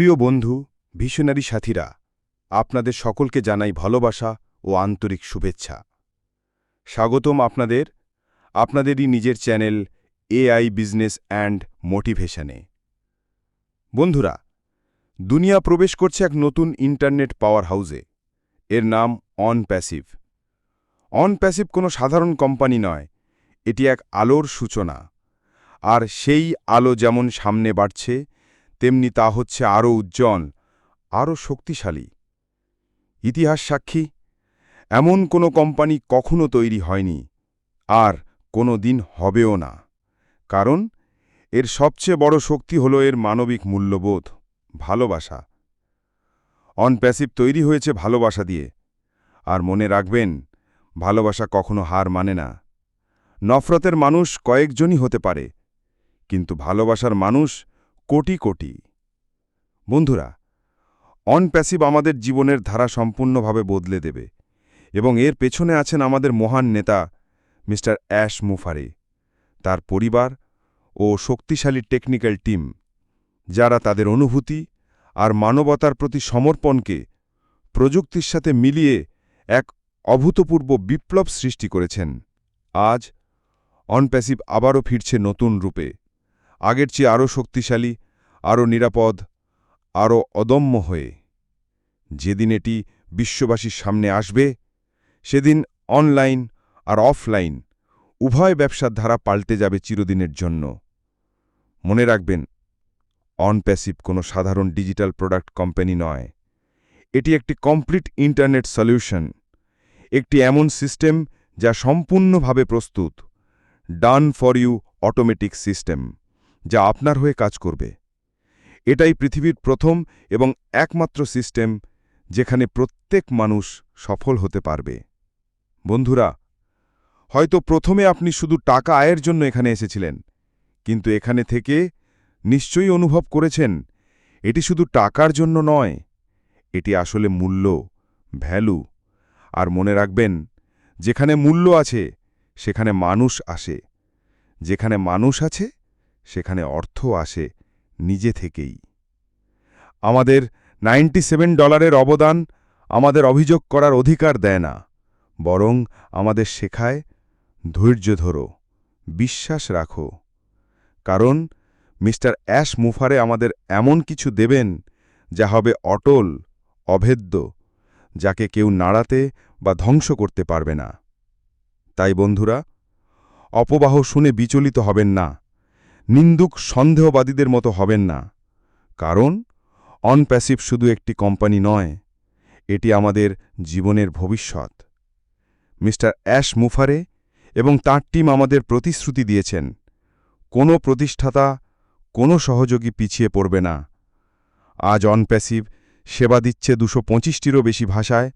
প্রিয় বন্ধু, ভিশনারি সাথীরা, আপনাদের সকলকে জানাই ভালোবাসা ও আন্তরিক শুভেচ্ছা। স্বাগতম আপনাদের, আপনাদেরই নিজের চ্যানেল এআই বিজনেস অ্যান্ড মোটিভেশনে। বন্ধুরা, দুনিয়া প্রবেশ করছে এক নতুন ইন্টারনেট পাওয়ার হাউসে। এর নাম অন প্যাসিভ অন প্যাসিভ কোনো সাধারণ কোম্পানি নয়, এটি এক আলোর সূচনা। আর সেই আলো যেমন সামনে বাড়ছে তেমনি তা হচ্ছে আরও উজ্জ্বল, আরও শক্তিশালী। ইতিহাস সাক্ষী, এমন কোনো কোম্পানি কখনো তৈরি হয়নি, আর কোনো দিন হবেও না, কারণ এর সবচেয়ে বড় শক্তি হল এর মানবিক মূল্যবোধ, ভালোবাসা। অনপ্যাসিভ তৈরি হয়েছে ভালোবাসা দিয়ে, আর মনে রাখবেন, ভালোবাসা কখনো হার মানে না। নফরতের মানুষ কয়েকজনই হতে পারে, কিন্তু ভালোবাসার মানুষ কোটি কোটি। বন্ধুরা অনপ্যাসিভ আমাদের জীবনের ধারা সম্পূর্ণভাবে বদলে দেবে এবং এর পেছনে আছেন আমাদের মহান নেতা মিস্টার অ্যাশ মুফারে, তার পরিবার ও শক্তিশালী টেকনিক্যাল টিম, যারা তাদের অনুভূতি আর মানবতার প্রতি সমর্পণকে প্রযুক্তির সাথে মিলিয়ে এক অভূতপূর্ব বিপ্লব সৃষ্টি করেছেন। আজ অনপ্যাসিভ আবারও ফিরছে নতুন রূপে। আগের চেয়ে আরও শক্তিশালী, আরও নিরাপদ, আরও অদম্য হয়ে। যেদিন এটি বিশ্ববাসীর সামনে আসবে, সেদিন অনলাইন আর অফলাইন উভয় ব্যবসার ধারা পাল্টে যাবে চিরদিনের জন্য। মনে রাখবেন অনপ্যাসিভ কোনো সাধারণ ডিজিটাল প্রোডাক্ট কোম্পানি নয়। এটি একটি কমপ্লিট ইন্টারনেট সলিউশন, একটি এমন সিস্টেম যা সম্পূর্ণভাবে প্রস্তুত, done for you automatic system. যা আপনার হয়ে কাজ করবে। এটাই পৃথিবীর প্রথম এবং একমাত্র সিস্টেম যেখানে প্রত্যেক মানুষ সফল হতে পারবে। বন্ধুরা, হয়তো প্রথমে আপনি শুধু টাকা আয়ের জন্য এখানে এসেছিলেন, কিন্তু এখানে থেকে নিশ্চয়ই অনুভব করেছেন, এটি শুধু টাকার জন্য নয়, এটি আসলে মূল্য, ভ্যালু। আর মনে রাখবেন, যেখানে মূল্য আছে, সেখানে মানুষ আসে। যেখানে মানুষ আছে সেখানে অর্থ আসে নিজে থেকেই। আমাদের 97 ডলারের অবদান আমাদের অভিযোগ করার অধিকার দেয় না, বরং আমাদের শেখায়, ধৈর্য ধরো, বিশ্বাস রাখো। কারণ মিস্টার অ্যাশ মুফারে আমাদের এমন কিছু দেবেন যা হবে অটল, অভেদ্য, যাকে কেউ নাড়াতে বা ধ্বংস করতে পারবে না। তাই বন্ধুরা, অপবাহ শুনে বিচলিত হবেন না। নিন্দুক সন্দেহবাদীদের মতো হবেন না। কারণ, অনপ্যাসিভ শুধু একটি কোম্পানি নয়, এটি আমাদের জীবনের ভবিষ্যৎ। মিস্টার অ্যাশ মুফারে এবং তাঁর টিম আমাদের প্রতিশ্রুতি দিয়েছেন, কোনো প্রতিষ্ঠাতা, কোনো সহযোগী পিছিয়ে পড়বে না। আজ অনপ্যাসিভ সেবা দিচ্ছে দুশো পঁচিশটিরও বেশি ভাষায়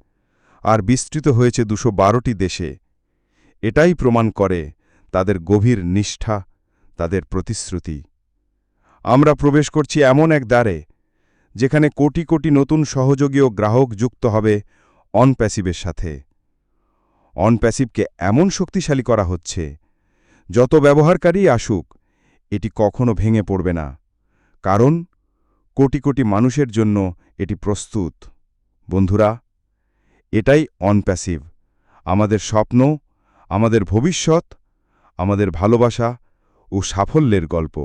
আর বিস্তৃত হয়েছে দুশো বারোটি দেশে। এটাই প্রমাণ করে তাদের গভীর নিষ্ঠা তাদের প্রতিশ্রুতি। আমরা প্রবেশ করছি এমন এক দ্বারে, যেখানে কোটি কোটি নতুন সহযোগী ও গ্রাহক যুক্ত হবে অনপ্যাসিভের সাথে। অনপ্যাসিভকে এমন শক্তিশালী করা হচ্ছে, যত ব্যবহারকারী আসুক, এটি কখনো ভেঙে পড়বে না। কারণ, কোটি কোটি মানুষের জন্য এটি প্রস্তুত। বন্ধুরা, এটাই অনপ্যাসিভ। আমাদের স্বপ্ন, আমাদের ভবিষ্যৎ, আমাদের ভালোবাসা ও সাফল্যের গল্প।